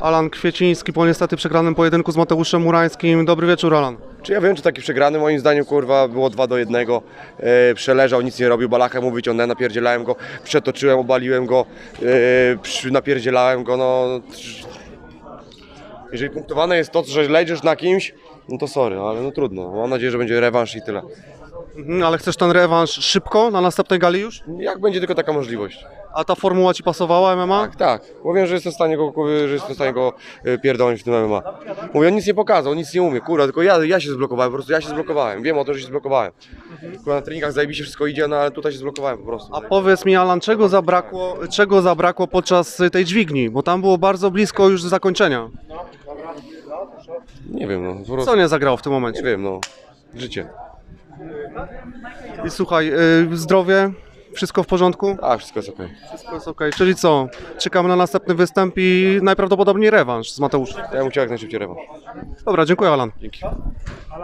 Alan Kwieciński po niestety przegranym pojedynku z Mateuszem Murańskim. Dobry wieczór, Alan. Czy ja wiem, czy taki przegrany? Moim zdaniem, kurwa, było 2 do 1. E, przeleżał, nic nie robił, balachę mu wyciągnąłem, napierdzielałem go, przetoczyłem, obaliłem go, przy, napierdzielałem go, no... Jeżeli punktowane jest to, że leżysz na kimś, no to sorry, ale no trudno. Mam nadzieję, że będzie rewanż i tyle. Mhm, ale chcesz ten rewanż szybko, na następnej gali już? Jak będzie tylko taka możliwość. A ta formuła ci pasowała MMA? Tak, tak. Mówię, że jestem w stanie go, że jestem w stanie go e, pierdolnąć w tym MMA. Mówię, on nic nie pokazał, nic nie umie, kurwa, tylko ja, ja się zblokowałem, po prostu ja się zblokowałem. Wiem o tym, że się zblokowałem. Kurwa, na treningach zajebiście wszystko idzie, no ale tutaj się zblokowałem po prostu. A powiedz mi, Alan, czego zabrakło, czego zabrakło podczas tej dźwigni? Bo tam było bardzo blisko już zakończenia. Nie wiem, no, po prostu, Co nie zagrało w tym nie momencie? wiem, no, życie. I słuchaj, y, zdrowie, wszystko w porządku? A, wszystko jest okej. Wszystko jest okej. Czyli co? Czekamy na następny występ i najprawdopodobniej rewanż z Mateuszem. Ja bym chciał jak najszybciej rewanż. Dobra, dziękuję, Alan. Dzięki.